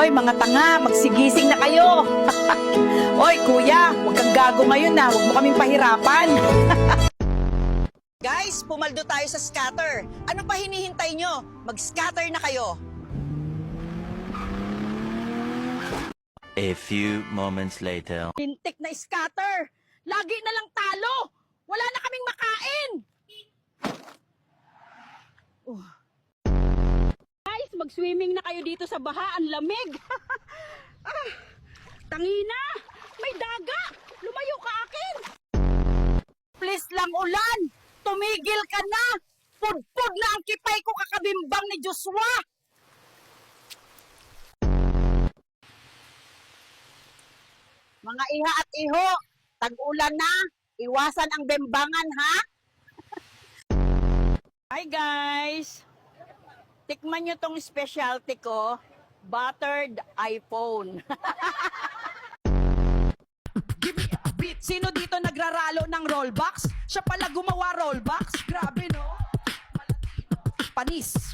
Hoy, mga tanga, magsigising na kayo. Hoy, kuya, huwag kang gago ngayon na. Huwag mo kaming pahirapan. Guys, pumaldo tayo sa scatter. Ano pa hinihintay nyo? Mag-scatter na kayo. A few moments later. Lintik na scatter. Lagi na lang talo. Wala na kaming makain. Uh. Mag-swimming na kayo dito sa baha. Ang lamig. ah, tangina! May daga! Lumayo ka akin! Please lang ulan. Tumigil ka na. Pudpud na ang kipay ko kakabimbang ni Joshua. Mga iha at iho, tag-ulan na. Iwasan ang bembangan, ha? Hi guys! Tikman nyo tong specialty ko, buttered iPhone. Sino dito nagraralo ng rollbox? Siya pala gumawa rollbox? Grabe no? Panis.